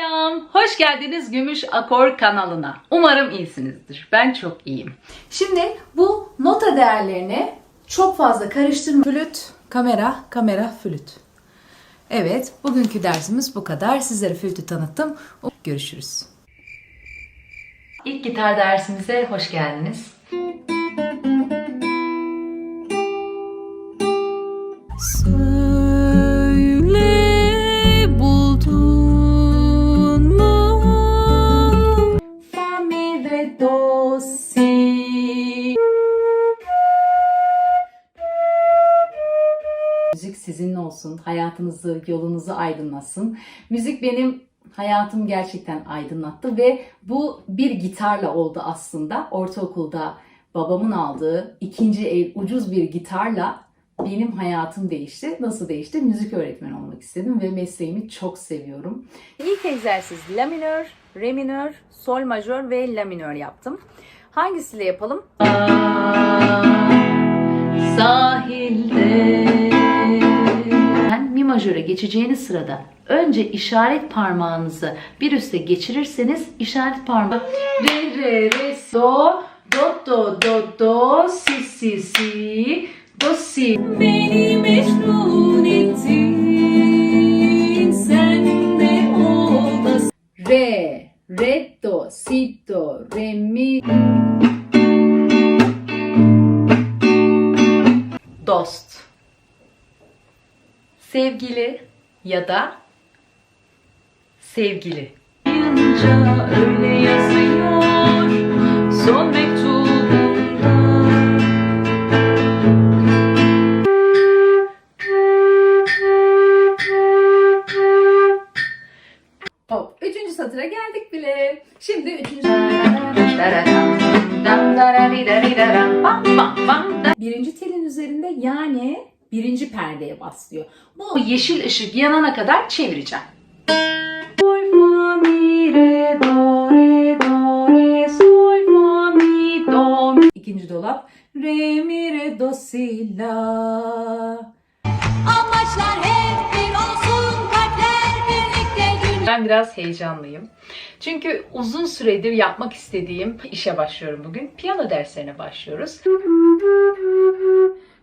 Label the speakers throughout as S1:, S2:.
S1: Selam, hoş geldiniz Gümüş Akor kanalına. Umarım iyisinizdir. Ben çok iyiyim.
S2: Şimdi bu nota değerlerini çok fazla karıştırma. Flüt, kamera, kamera, flüt. Evet, bugünkü dersimiz bu kadar. Sizlere flütü tanıttım. Görüşürüz.
S1: İlk gitar dersimize hoş geldiniz.
S2: Söyle
S1: sizinle olsun, hayatınızı, yolunuzu aydınlatsın. Müzik benim hayatımı gerçekten aydınlattı ve bu bir gitarla oldu aslında. Ortaokulda babamın aldığı ikinci el ucuz bir gitarla benim hayatım değişti. Nasıl değişti? Müzik öğretmeni olmak istedim ve mesleğimi çok seviyorum.
S3: İlk egzersiz la minör, re minör, sol majör ve la minör yaptım. Hangisiyle yapalım?
S1: Geçeceğiniz sırada önce işaret parmağınızı bir üste geçirirseniz işaret parmağı re re re do do do do do si si si do si.
S2: Beni mecnun ettin sen de olasın.
S1: re re do si do re mi. Dost. Sevgili ya da sevgili. Öyle yazıyor son
S2: Hop, üçüncü satıra geldik bile. Şimdi üçüncü Birinci telin üzerinde yani birinci perdeye baslıyor.
S1: Bu yeşil ışık yanana kadar çevireceğim. Sol, fa, mi, re, do, re, do, re, sol, fa, mi, do, mi.
S2: İkinci dolap re mi re do si la.
S4: Amaçlar hep bir olsun, kalpler birlikte gün.
S1: Ben biraz heyecanlıyım. Çünkü uzun süredir yapmak istediğim işe başlıyorum bugün. Piyano derslerine başlıyoruz.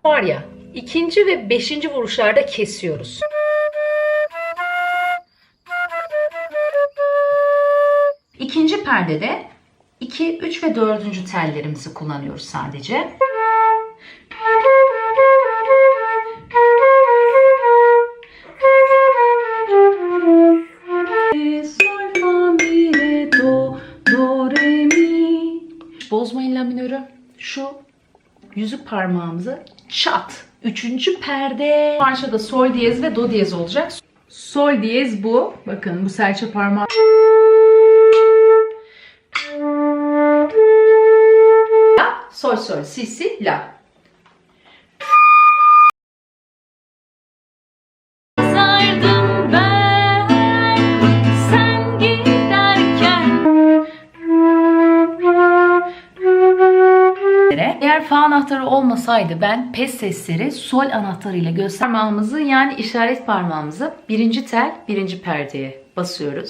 S1: Var ya, ikinci ve beşinci vuruşlarda kesiyoruz. İkinci perdede 2, 3 ve 4. tellerimizi kullanıyoruz sadece. Bozmayın la minörü. Şu yüzük parmağımızı çat. Üçüncü perde. Parçada sol diyez ve do diyez olacak. Sol diyez bu. Bakın bu serçe parmağı. La, sol sol si si la. Anahtarı olmasaydı ben pes sesleri sol anahtarıyla göster yani işaret parmağımızı birinci tel birinci perdeye basıyoruz.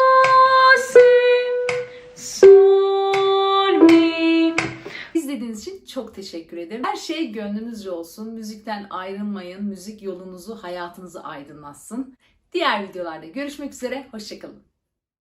S2: İzlediğiniz için çok teşekkür ederim. Her şey gönlünüzce olsun. Müzikten ayrılmayın. Müzik yolunuzu, hayatınızı aydınlatsın. Diğer videolarda görüşmek üzere. Hoşçakalın.